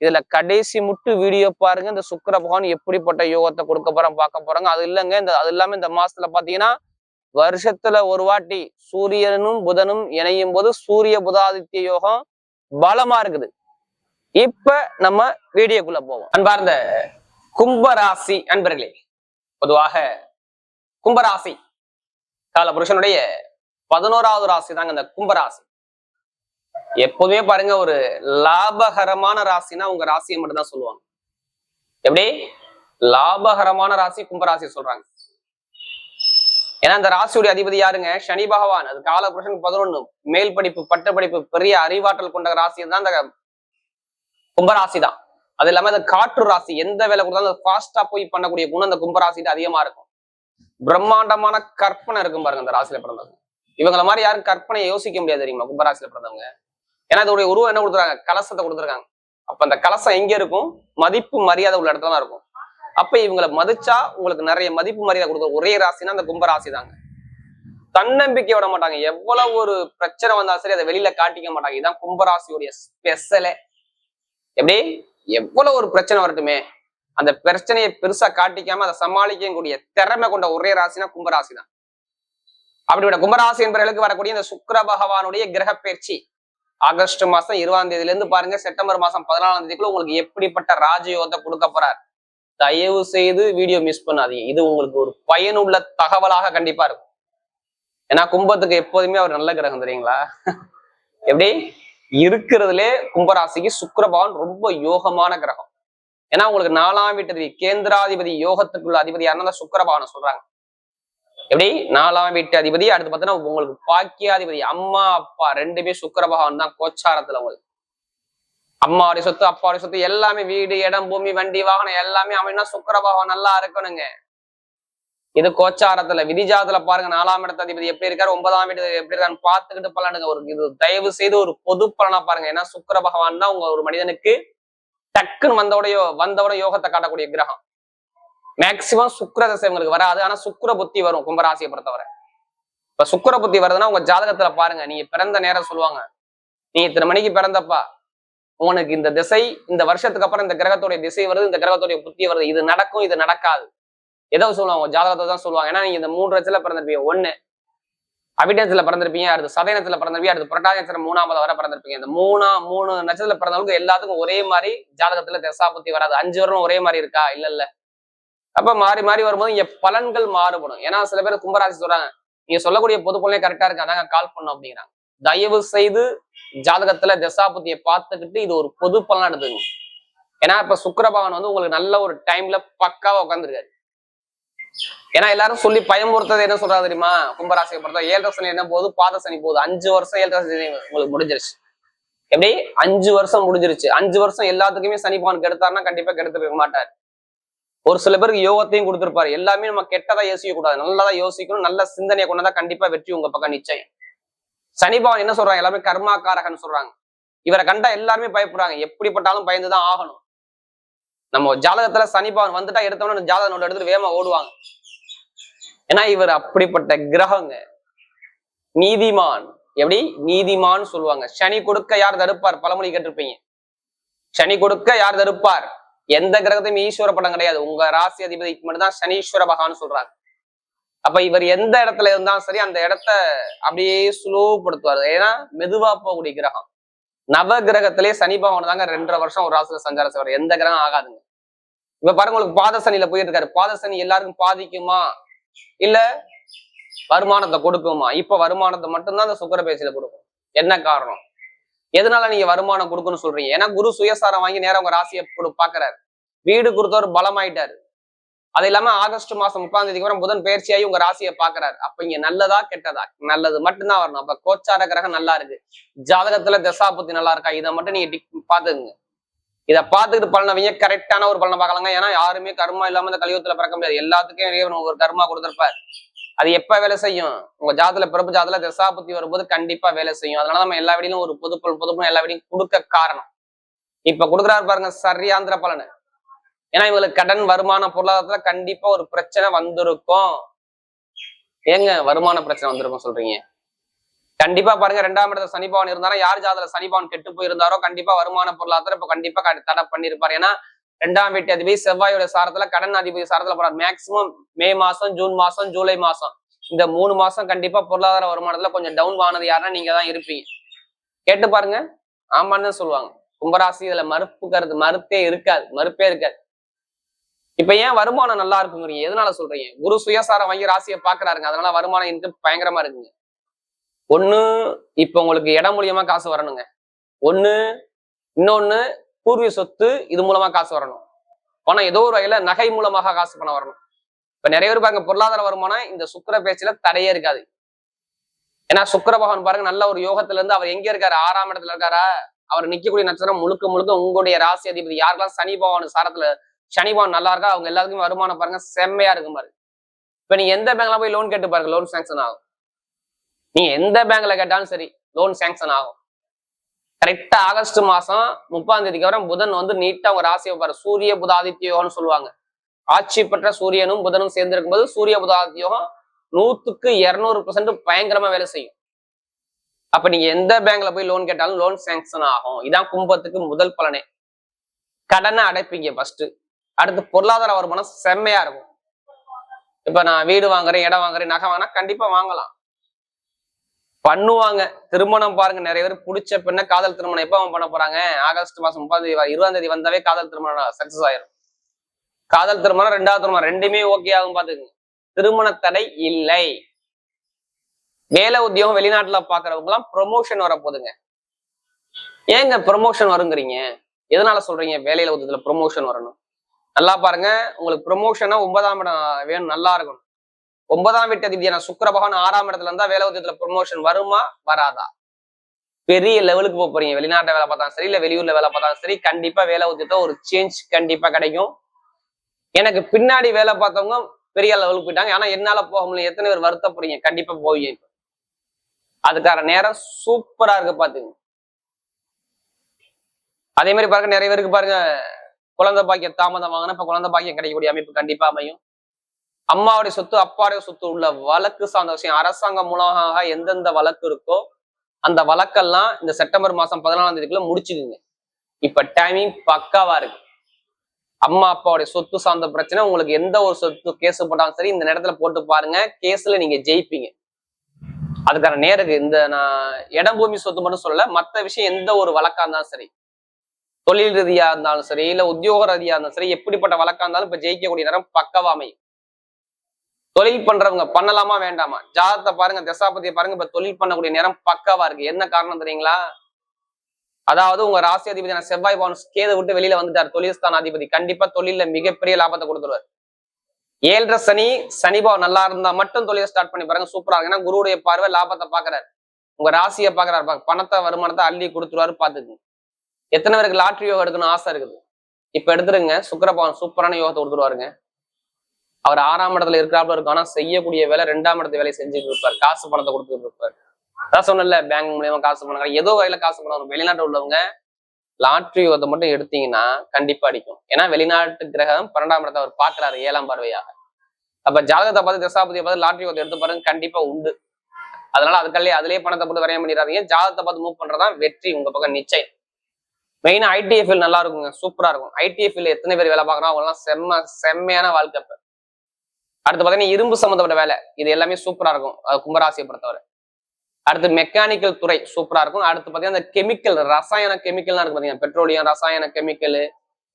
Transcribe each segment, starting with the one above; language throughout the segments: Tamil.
இதுல கடைசி முட்டு வீடியோ பாருங்க. இந்த சுக்கர பகவான் எப்படிப்பட்ட யோகத்தை கொடுக்க போறோம் பார்க்க போறாங்க. அது இல்லைங்க. இந்த அது இல்லாம இந்த மாசத்துல பாத்தீங்கன்னா வருஷத்துல ஒரு வாட்டி சூரியனும் புதனும் இணையும் போது சூரிய புதாதித்ய யோகம் பலமா இருக்குது. இப்ப நம்ம வீடியோக்குள்ள போவோம். அன்பார்ந்த கும்பராசி அன்பர்களே பொதுவாக கும்பராசி கால புருஷனுடைய பதினோராவது ராசி தாங்க இந்த கும்பராசி. எப்போதுமே பாருங்க ஒரு லாபகரமான ராசினா உங்க ராசியை மட்டும் தான் சொல்லுவாங்க. எப்படி? லாபகரமான ராசி கும்பராசி சொல்றாங்க. ஏன்னா அந்த ராசியுடைய அதிபதி யாருங்க? சனி பகவான். அது கால புருஷன் பதினொன்னு. மேல் படிப்பு பட்ட படிப்பு பெரிய அறிவாற்றல் கொண்ட ராசி தான் அந்த கும்பராசி தான். அது இல்லாம அந்த காற்று ராசி எந்த வேலை கொடுத்தாலும் ஃபாஸ்டா போய் பண்ணக்கூடிய குணம் அந்த கும்பராசிட்டு அதிகமா இருக்கும். பிரம்மாண்டமான கற்பனை இருக்கும் பாருங்க அந்த ராசியில பிறந்தவங்க. இவங்கள மாதிரி யாரும் கற்பனை யோசிக்க முடியாது தெரியுமா கும்பராசியில பிறந்தவங்க? ஏன்னா அதோடைய உருவம் என்ன கொடுத்துருக்காங்க? கலசத்தை கொடுத்துருக்காங்க. அப்ப அந்த கலசம் எங்க இருக்கும்? மதிப்பு மரியாதை உள்ள இடத்துல தான் இருக்கும். அப்ப இவங்களை மதிச்சா உங்களுக்கு நிறைய மதிப்பு மரியாதை கொடுக்குற ஒரே ராசினா அந்த கும்பராசி தாங்க தன்னம்பிக்கை விட மாட்டாங்க. எவ்வளவு ஒரு பிரச்சனை வந்தாலும் சரி அதை வெளியில காட்டிக்க மாட்டாங்க. இதான் கும்பராசியுடைய ஸ்பெஷலே எப்படி? எவ்வளவு ஒரு பிரச்சனை வரட்டுமே. அந்த பிரச்சனையை பெருசா காட்டிக்காம அதை சமாளிக்கக்கூடிய திறமை கொண்ட ஒரே ராசினா கும்பராசி தான் அப்படிப்பட்ட கும்பராசி என்பவர்களுக்கு வரக்கூடிய இந்த சுக்கர பகவானுடைய கிரக பயிற்சி ஆகஸ்ட் மாசம் இருபதாம் தேதியில இருந்து பாருங்க செப்டம்பர் மாசம் பதினாலாம் தேதிக்குள்ள உங்களுக்கு எப்படிப்பட்ட ராஜயோகத்தை கொடுக்க போறார். தயவு செய்து வீடியோ மிஸ் பண்ணாதீங்க. இது உங்களுக்கு ஒரு பயனுள்ள தகவலாக கண்டிப்பா இருக்கும். ஏன்னா கும்பத்துக்கு எப்போதுமே அவர் நல்ல கிரகம் தெரியுங்களா? எப்படி? இருக்கிறதுலே கும்பராசிக்கு சுக்கரபவன் ரொம்ப யோகமான கிரகம். ஏன்னா உங்களுக்கு நாலாம் வீட்டு கேந்திராதிபதி யோகத்துக்குள்ள அதிபதி யாருன்னா சுக்கரபவனை சொல்றாங்க. எப்படி? நாலாம் வீட்டு அதிபதி அடுத்து பார்த்தீங்கன்னா உங்களுக்கு பாக்கியாதிபதி அம்மா அப்பா ரெண்டுமே சுக்கர பகவான் தான் கோச்சாரத்துல உங்களுக்கு. அம்மாவுடைய சொத்து அப்பாவுடைய சொத்து எல்லாமே வீடு இடம் பூமி வண்டி வாகனம் எல்லாமே அமைனா சுக்கர பகவான் நல்லா இருக்கணுங்க. இது கோச்சாரத்துல விதிஜாதத்துல பாருங்க நாலாம் இடத்து அதிபதி எப்படி இருக்காரு ஒன்பதாம் வீடு எப்படி இருக்கான்னு பார்த்துக்கிட்டு பலனுங்க. ஒரு இது தயவு செய்து ஒரு பொது பலனா பாருங்க. ஏன்னா சுக்கர பகவான் தான் உங்க ஒரு மனிதனுக்கு டக்குன்னு வந்தவுடைய வந்தவுடைய யோகத்தை காட்டக்கூடிய கிரகம். மேக்சிமம் சுக்கிர தசை உங்களுக்கு வராது. ஆனா சுக்கிர புத்தி வரும் கும்பராசியை பொறுத்தவரை. இப்ப சுக்கர புத்தி வருதுன்னா உங்க ஜாதகத்துல பாருங்க. நீங்க பிறந்த நேரம் சொல்லுவாங்க. நீ இத்தனை மணிக்கு பிறந்தப்பா? உனக்கு இந்த திசை இந்த வருஷத்துக்கு அப்புறம் இந்த கிரகத்துடைய திசை வருது இந்த கிரகத்துடைய புத்தி வருது. இது நடக்கும் இது நடக்காது. ஏதோ சொல்லுவாங்க. உங்க ஜாதகத்தை தான் சொல்லுவாங்க. ஏன்னா நீங்க இந்த மூணு லட்சத்துல பிறந்திருப்பீங்க. ஒண்ணு அபிடன்ஸ்ல பிறந்திருப்பீங்க. அடுத்து சதயனத்துல பிறந்திருப்பீங்க. அடுத்து புரட்டாதி நட்சத்திரம் மூணாவது வர பிறந்திருப்பீங்க. இந்த மூணா மூணு நட்சத்திரத்துல பிறந்தவங்களுக்கு எல்லாத்துக்கும் ஒரே மாதிரி ஜாதகத்துல திசா புத்தி வராது. அஞ்சு வருடம் ஒரே மாதிரி இருக்கா? இல்ல இல்ல. அப்ப மாறி மாறி வரும்போது இங்க பலன்கள் மாறுபடும். ஏன்னா சில பேர் கும்பராசி சொல்றாங்க நீங்க சொல்லக்கூடிய பொது பலனே கரெக்டா இருக்கு அதாங்க கால் பண்ணோம் அப்படிங்கிறாங்க. தயவு செய்து ஜாதகத்துல தசாபுத்தியை பார்த்துக்கிட்டு இது ஒரு பொது பலனா எடுத்துங்க ஏன்னா இப்ப சுக்கரபகவான் வந்து உங்களுக்கு நல்ல ஒரு டைம்ல பக்காவா உட்காந்துருக்காரு ஏன்னா எல்லாரும் சொல்லி பயமுறுத்தது என்ன சொல்றாரு தெரியுமா? கும்பராசியை பொறுத்த ஏழரை சனி என்ன போகுது பாத சனி போகுது. அஞ்சு வருஷம் ஏழரை சனி உங்களுக்கு முடிஞ்சிருச்சு. எப்படி? அஞ்சு வருஷம் முடிஞ்சிருச்சு. அஞ்சு வருஷம் எல்லாத்துக்குமே சனி பகவான் கெடுத்தாருன்னா கண்டிப்பா கெடுத்துருக்க மாட்டார். ஒரு சில பேருக்கு யோகத்தையும் கொடுத்துருப்பாரு. எல்லாமே நம்ம கெட்டதா யோசிக்க கூடாது நல்லதா யோசிக்கணும். நல்ல சிந்தனையை கொண்டதா கண்டிப்பா வெற்றி உங்க பக்கம் நிச்சயம். சனி பகவான் என்ன சொல்றாங்க? எல்லாமே கர்மாக்காரகன்னு சொல்றாங்க. இவரை கண்டா எல்லாருமே பயப்படுறாங்க. எப்படிப்பட்டாலும் பயந்துதான் ஆகணும். நம்ம ஜாதகத்துல சனி பகவான் வந்துட்டா எடுத்தோம்னா ஜாதக நோட் எடுத்துட்டு வேகமா ஓடுவாங்க. ஏன்னா இவர் அப்படிப்பட்ட கிரகங்க. நீதிமான். எப்படி? நீதிமான் சொல்லுவாங்க. சனி கொடுக்க யார் தடுப்பார்? பழமொழி கேட்டிருப்பீங்க. சனி கொடுக்க யார் தடுப்பார்? எந்த கிரகத்தையும் ஈஸ்வர படம் கிடையாது. உங்க ராசி அதிபதிக்கு மட்டும்தான் சனீஸ்வர பகவான் சொல்றாங்க. அப்ப இவர் எந்த இடத்துல இருந்தாலும் சரி அந்த இடத்த அப்படியே சுலோப்படுத்துவார் ஏன்னா மெதுவா போகக்கூடிய கிரகம். நவ கிரகத்திலே சனி பகவான் தாங்க ரெண்டரை வருஷம் ஒரு ராசியில சஞ்சாரம் செய்வார். எந்த கிரகம் ஆகாதுங்க. இப்ப பாருங்க உங்களுக்கு பாத சனியில போயிட்டு இருக்காரு. பாத சனி எல்லாருக்கும் பாதிக்குமா? இல்ல வருமானத்தை கொடுக்குமா? இப்ப வருமானத்தை மட்டும்தான் அந்த சுக்கர பேச்சில கொடுக்கும். என்ன காரணம்? எதனால நீங்க வருமானம் கொடுக்கணும்னு சொல்றீங்க? ஏன்னா குரு சுயசாரம் வாங்கி நேரம் உங்க ராசியை பாக்குறாரு. வீடு கொடுத்தவர் பலமாயிட்டாரு. அது இல்லாம ஆகஸ்ட் மாசம் முப்பதாம் தேதிக்கு அப்புறம் புதன் பயிற்சியாகி உங்க ராசியை பாக்குறாரு. அப்ப இங்க நல்லதா கெட்டதா? நல்லது மட்டும்தான் வரணும். அப்ப கோச்சார கிரகம் நல்லா இருக்கு. ஜாதகத்துல தசாபுத்தி நல்லா இருக்கா? இதை மட்டும் நீங்க டிக் பாத்துக்குங்க. இதை பார்த்துக்கிட்டு பலனவங்க கரெக்டான ஒரு பலனை பார்க்கலாங்க. ஏன்னா யாருமே கர்மா இல்லாம இந்த கலியுகத்துல பிறக்க முடியாது. எல்லாத்துக்கும் இறைவன் ஒரு கர்மா கொடுத்திருப்பார். அது எப்ப வேலை செய்யும்? உங்க ஜாதத்துல பிறப்பு ஜாதத்துல தசாபுத்தி வரும்போது கண்டிப்பா வேலை செய்யும். அதனால நம்ம எல்லா வீடியும் ஒரு பொதுப்பல் பொதுப்பல் எல்லா வீடியும் கொடுக்க காரணம். இப்ப கொடுக்குறாரு பாருங்க சரியாந்திர பலனு. ஏன்னா இவங்களுக்கு கடன் வருமான பொருளாதாரத்துல கண்டிப்பா ஒரு பிரச்சனை வந்திருக்கும். ஏங்க வருமான பிரச்சனை வந்திருக்கும் சொல்றீங்க? கண்டிப்பா பாருங்க ரெண்டாம் இடத்துல சனிபவன் இருந்தாரோ யார் ஜாதல சனிபவன் கெட்டு போயிருந்தாரோ கண்டிப்பா வருமான பொருளாதாரம் இப்ப கண்டிப்பா தடை பண்ணிருப்பாரு. ஏன்னா ரெண்டாம் வீட்டு அதிபதி செவ்வாயோட சாரத்துல கடன் அதிபதி சாரத்துல போறாரு. மேக்சிமம் மே மாசம் ஜூன் மாசம் ஜூலை மாசம். இந்த மூணு மாசம் கண்டிப்பா பொருளாதார வருமானத்துல கொஞ்சம் டவுன் ஆனது யாருன்னா நீங்க தான் இருப்பீங்க. கேட்டு பாருங்க. ஆமான்னு சொல்லுவாங்க. கும்பராசி இதுல மறுப்பு மறுப்பே இருக்காது மறுப்பே இருக்காது. இப்ப ஏன் வருமானம் நல்லா இருக்குங்கிறீங்க? எதனால சொல்றீங்க? குரு சுயசாரம் வாங்கி ராசியை பாக்குறாருங்க. அதனால வருமானம் இன்கம் பயங்கரமா இருக்குங்க. ஒண்ணு இப்ப உங்களுக்கு இடம் மூலியமா காசு வரணுங்க. ஒண்ணு இன்னொன்னு பூர்வீக சொத்து இது மூலமா காசு வரணும். பணம் ஏதோ ஒரு வகையில நகை மூலமாக காசு பணம் வரணும். இப்ப நிறைய பேர் பாருங்க பொருளாதார வருமானம் இந்த சுக்கர பேச்சுல தடையே இருக்காது. ஏன்னா சுக்கர பகவான் பாருங்க நல்ல ஒரு யோகத்துல இருந்து அவர் எங்க இருக்காரு? ஆறாம் இடத்துல இருக்காரா? அவர் நிக்கக்கூடிய நட்சத்திரம் முழுக்க முழுக்க உங்களுடைய ராசி அதிபதி. யாருக்கெல்லாம் சனி பகவான் சாரத்துல சனி பகவான் நல்லா இருக்கா? அவங்க எல்லாத்துக்கும் வருமானம் பாருங்க செம்மையா இருக்கும் பாரு. இப்ப நீங்க எந்த பேங்க்ல போய் லோன் கேட்டு பாருங்க லோன் சாங்ஷன் ஆகும். நீங்க எந்த பேங்க்ல கேட்டாலும் சரி லோன் சாங்ஷன் ஆகும். கரெக்டா ஆகஸ்ட் மாசம் முப்பதாம் தேதிக்கு அப்புறம் புதன் வந்து நீட்டா உங்க ராசியை பாரு. சூரிய புத யோகம்னு சொல்லுவாங்க. ஆட்சி பெற்ற சூரியனும் புதனும் சேர்ந்து இருக்கும்போது சூரிய புத யோகம் நூத்துக்கு இருநூறு பர்சன்ட் பயங்கரமா வேலை செய்யும். அப்ப நீங்க எந்த பேங்க்ல போய் லோன் கேட்டாலும் லோன் சாங்ஷன் ஆகும். இதான் கும்பத்துக்கு முதல் பலனே. கடனை அடைப்பீங்க ஃபர்ஸ்ட் அடுத்து பொருளாதார வருமானம் செம்மையா இருக்கும். இப்ப நான் வீடு வாங்குறேன் இடம் வாங்குறேன் நகை வாங்கினா கண்டிப்பா வாங்கலாம். பண்ணுவாங்க. திருமணம் பாருங்க நிறைய பேர் பிடிச்ச பெண்ணை காதல் திருமணம். எப்ப அவன் பண்ண போறாங்க? ஆகஸ்ட் மாசம் முப்பதாம் தேதி இருபதாம் தேதி வந்தாவே காதல் திருமணம் சக்சஸ் ஆயிரும். காதல் திருமணம் ரெண்டாவது திருமணம் ரெண்டுமே ஓகே ஆகும் பாத்துக்கங்க திருமண தடை இல்லை. வேலை உத்தியோகம் வெளிநாட்டுல பாக்குறவங்க எல்லாம் ப்ரொமோஷன் வரப்போதுங்க ஏங்க ப்ரொமோஷன் வருங்கிறீங்க? எதனால சொல்றீங்க வேலையில உத்தியத்துல ப்ரொமோஷன் வரணும்? நல்லா பாருங்க உங்களுக்கு ப்ரொமோஷனா ஒன்பதாம் இடம் வேணும் நல்லா இருக்கணும். ஒன்பதாம் வீட்டு அதிபதியான சுக்கர பகவான் ஆறாம் இடத்துல இருந்தா வேலை உத்தியத்துல ப்ரொமோஷன் வருமா வராதா? பெரிய லெவலுக்கு போக போறீங்க. வெளிநாட்டுல வேலை பார்த்தாலும் சரி இல்ல வெளியூர்ல வேலை பார்த்தாலும் சரி கண்டிப்பா வேலை உத்தியத்தை ஒரு சேஞ்ச் கண்டிப்பா கிடைக்கும். எனக்கு பின்னாடி வேலை பார்த்தவங்க பெரிய லெவலுக்கு போயிட்டாங்க. ஆனா என்னால போக முடியல. எத்தனை பேர் வருத்தப்படுறீங்க? கண்டிப்பா போவீங்க அதுக்கான நேரம் சூப்பரா இருக்கு பாத்துங்க. அதே மாதிரி பாருங்க நிறைய பேருக்கு பாருங்க குழந்தை பாக்கியம் தாமதம் வாங்கினா இப்ப குழந்தை பாக்கியம் கிடைக்கக்கூடிய அமைப்பு கண்டிப்பா அமையும். அம்மாவுடைய சொத்து அப்பாவுடைய சொத்து உள்ள வழக்கு சார்ந்த விஷயம் அரசாங்கம் மூலமாக எந்தெந்த வழக்கு இருக்கோ அந்த வழக்கெல்லாம் இந்த செப்டம்பர் மாசம் பதினாலாம் தேதிக்குள்ள முடிச்சுக்குங்க. இப்ப டைமிங் பக்காவா இருக்கு. அம்மா அப்பாவுடைய சொத்து சார்ந்த பிரச்சனை உங்களுக்கு எந்த ஒரு சொத்து கேஸ் போட்டாலும் சரி இந்த நேரத்துல போட்டு பாருங்க. கேஸ்ல நீங்க ஜெயிப்பீங்க. அதுக்கான நேருக்கு இந்த நான் இடம் பூமி சொத்து மட்டும் சொல்லல மத்த விஷயம் எந்த ஒரு வழக்கா இருந்தாலும் சரி. தொழில் ரீதியா இருந்தாலும் சரி இல்ல உத்தியோக ரீதியா இருந்தாலும் சரி எப்படிப்பட்ட வழக்கா இருந்தாலும் இப்ப ஜெயிக்கக்கூடிய நேரம் பக்கவாமையும் தொழில் பண்றவங்க பண்ணலாமா வேண்டாமா? ஜாதத்தை பாருங்க தசாபதியை பாருங்க இப்ப தொழில் பண்ணக்கூடிய நேரம் பக்காவா இருக்கு. என்ன காரணம் தெரியுங்களா? அதாவது உங்க ராசி அதிபதியான செவ்வாய் பவன் கேது விட்டு வெளியில வந்துட்டார். தொழில் ஸ்தான அதிபதி கண்டிப்பா தொழில மிகப்பெரிய லாபத்தை கொடுத்துருவார். ஏழரை சனி சனி பவன் நல்லா இருந்தா மட்டும் தொழிலை ஸ்டார்ட் பண்ணி பாருங்க சூப்பரா இருக்கு. ஏன்னா குருவுடைய பார்வை லாபத்தை பாக்குறாரு. உங்க ராசியை பாக்குறாரு. பாக்க- பணத்தை வருமானத்தை அள்ளி கொடுத்துருவாரு பாத்துக்குங்க எத்தனை பேருக்கு லாட்ரி யோகம் எடுக்கணும்னு ஆசை இருக்குது? இப்ப எடுத்துருங்க சுக்கரபவன் சூப்பரான யோகத்தை கொடுத்துருவாருங்க. அவர் ஆறாம் இடத்துல இருக்கிறாப்புல இருக்கும். ஆனா செய்யக்கூடிய வேலை ரெண்டாம் இடத்து வேலையை செஞ்சுட்டு இருப்பார். காசு பணத்தை கொடுத்துட்டு இருப்பார். அதான் சொன்னல பேங்க் மூலியமா காசு பணம் ஏதோ வகையில காசு பணம் வரும். உள்ளவங்க லாட்ரி யோகத்தை மட்டும் எடுத்தீங்கன்னா கண்டிப்பா அடிக்கும். ஏன்னா வெளிநாட்டு கிரகம் பன்னெண்டாம் இடத்தை அவர் பாக்குறாரு ஏழாம் பார்வையாக. அப்ப ஜாதகத்தை பார்த்து தசாபதியை பார்த்து லாட்ரி வந்து எடுத்து பாருங்க கண்டிப்பா உண்டு. அதனால அதுக்கல்லே அதுலயே பணத்தை போட்டு வரைய பண்ணிடாதீங்க ஜாதகத்தை பார்த்து மூவ் பண்றதான் வெற்றி உங்க பக்கம் நிச்சயம். மெயினா ஐடிஎஃப்எல் நல்லா இருக்குங்க. சூப்பரா இருக்கும். ஐடிஎஃப்எல் எத்தனை பேர் வேலை பார்க்கறோம் அவங்க எல்லாம் செம்ம செம்மையான வாழ்க்கை அடுத்து பாத்தீங்கன்னா இரும்பு சம்மந்தப்பட்ட வேலை. இது எல்லாமே சூப்பரா இருக்கும். கும்பராசியை பொறுத்தவரை. அடுத்து மெக்கானிக்கல் துறை சூப்பரா இருக்கும். அடுத்து பாத்தீங்கன்னா அந்த கெமிக்கல் ரசாயன கெமிக்கல்லாம் இருக்கு பாத்தீங்கன்னா பெட்ரோலியம் ரசாயன கெமிக்கல்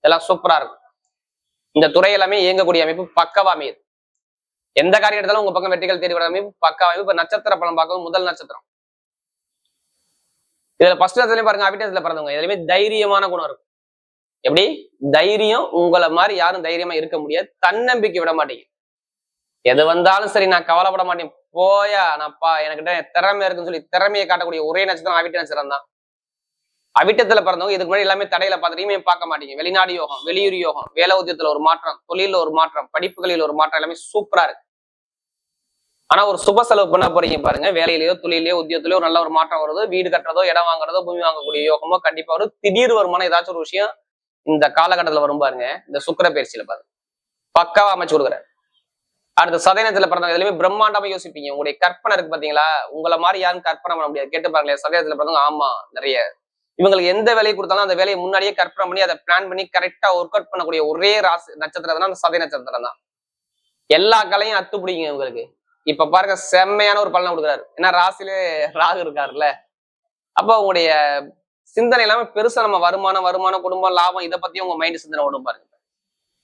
இதெல்லாம் சூப்பரா இருக்கும். இந்த துறை எல்லாமே இயங்கக்கூடிய அமைப்பு பக்கவா அமையுது. எந்த காரியம் எடுத்தாலும் உங்க பக்கம் வெற்றிகள் தேடி வர அமைப்பு பக்கவா அமைப்பு இப்போ நட்சத்திர பலம் பார்க்கவும் முதல் நட்சத்திரம். இதுல ஃபர்ஸ்ட் நட்சத்திரம் பாருங்க அபிட்டத்துல பிறந்தவங்க. எதுலையுமே தைரியமான குணம் இருக்கும். எப்படி? தைரியம் உங்களை மாதிரி யாரும் தைரியமா இருக்க முடியாது. தன்னம்பிக்கை விட மாட்டீங்க எது வந்தாலும் சரி நான் கவலைப்பட மாட்டேன். போயா நான்ப்பா எனக்கிட்ட திறமை இருக்குன்னு சொல்லி திறமையை காட்டக்கூடிய ஒரே நட்சத்திரம் அவிட்ட நட்சத்திரம் தான். அவிட்டத்துல பிறந்தவங்க இதுக்கு முன்னாடி எல்லாமே தடையில பார்த்துட்டீங்க பார்க்க மாட்டீங்க? வெளிநாடு யோகம் வெளியூர் யோகம் வேலை உத்தியத்துல ஒரு மாற்றம் தொழில ஒரு மாற்றம் படிப்புகளில் ஒரு மாற்றம் எல்லாமே சூப்பரா இருக்கு. ஆனா ஒரு சுப செலவு பண்ண போறீங்க பாருங்க வேலையிலயோ தொழிலையோ உத்தியோகத்திலயோ ஒரு நல்ல ஒரு மாற்றம் வருது வீடு கட்டுறதோ இடம் வாங்குறதோ பூமி வாங்கக்கூடிய யோகமோ கண்டிப்பா வரும் திடீர் வருமானம் ஏதாச்சும் ஒரு விஷயம் இந்த காலகட்டத்துல வரும் பாருங்க இந்த சுக்கர பயிற்சியில பாருங்க. பக்காவா அமைச்சு கொடுக்குறாரு. அடுத்த சதயனத்துல பிறந்தவங்க எதுலையுமே பிரம்மாண்டமா யோசிப்பீங்க. உங்களுடைய கற்பனை இருக்கு பாத்தீங்களா? உங்களை மாதிரி யாரும் கற்பனை பண்ண முடியாது. கேட்டு பாருங்களேன் சதயத்துல பிறந்தவங்க ஆமா நிறைய. இவங்களுக்கு எந்த வேலையை கொடுத்தாலும் அந்த வேலையை முன்னாடியே கற்பனை பண்ணி அதை பிளான் பண்ணி கரெக்டா ஒர்க் அவுட் பண்ணக்கூடிய ஒரே ராசி நட்சத்திரம் தான் அந்த சதய நட்சத்திரம் தான். எல்லா கலையும் அத்து பிடிங்க இவங்களுக்கு. இப்ப பாருங்க செம்மையான ஒரு பலனை கொடுக்குறாரு. ஏன்னா ராசிலே ராகு இருக்காருல்ல. அப்ப உங்களுடைய சிந்தனை எல்லாமே பெருசா நம்ம வருமானம் வருமானம் குடும்பம் லாபம் இதை பத்தி உங்க மைண்ட் சிந்தனை ஓடும் பாருங்க.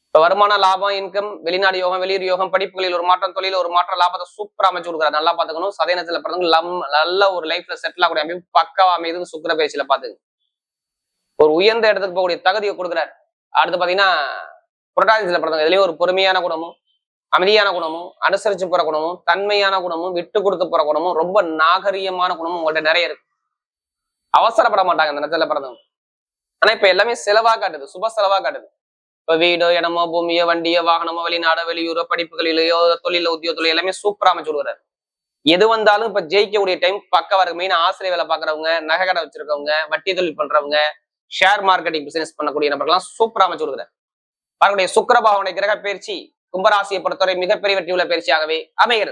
இப்ப வருமான லாபம் இன்கம் வெளிநாடு யோகம் வெளியூர் யோகம் படிப்புகளில் ஒரு மாற்றம் தொழில ஒரு மாற்றம் லாபத்தை சூப்பரா அமைச்சு கொடுக்குறாரு நல்லா பாத்துக்கணும் சதயனத்துல பிறந்தவங்க லம் நல்ல ஒரு லைஃப்ல செட்டில் ஆகக்கூடிய அமைப்பு பக்கவா அமைது சுக்கர பேச்சில பாத்துங்க ஒரு உயர்ந்த இடத்துக்கு போகக்கூடிய தகுதியை கொடுக்குறாரு. அடுத்து பாத்தீங்கன்னா புரட்டாதிசில பிறந்தவங்க இதுலயும் ஒரு பொறுமையான குணமும் அமைதியான குணமும் அனுசரிச்சு போற குணமும் தன்மையான குணமும் விட்டு கொடுத்து போற குணமும் ரொம்ப நாகரீகமான குணமும் உங்கள்கிட்ட நிறைய இருக்கு. அவசரப்பட மாட்டாங்க இந்த நேரத்துல பிறந்தவங்க. ஆனா இப்ப எல்லாமே செலவா காட்டுது சுப செலவா காட்டுது. இப்ப வீடோ இடமோ பூமியோ வண்டியோ வாகனமோ வெளிநாடோ வெளியூரோ படிப்புகளிலேயோ தொழில உத்தியோகத்திலோ எல்லாமே சூப்பரா அமைச்சு விடுவாரு எது வந்தாலும் இப்ப ஜெயிக்கக்கூடிய டைம் பக்கவா இருக்கு. மெயின் ஆசிரியர் வேலை பாக்குறவங்க நகை கடை வச்சிருக்கவங்க வட்டி தொழில் பண்றவங்க ஷேர் மார்க்கெட்டிங் பிசினஸ் பண்ணக்கூடிய நபர்கள்லாம் சூப்பரா அமைச்சு கொடுக்குறாரு பாருடைய சுக்கரபாவனை கிரக பயிற்சி கும்பராசியை பொறுத்தவரை மிகப்பெரிய வெற்றி உள்ள பயிற்சியாகவே அமைகிறது.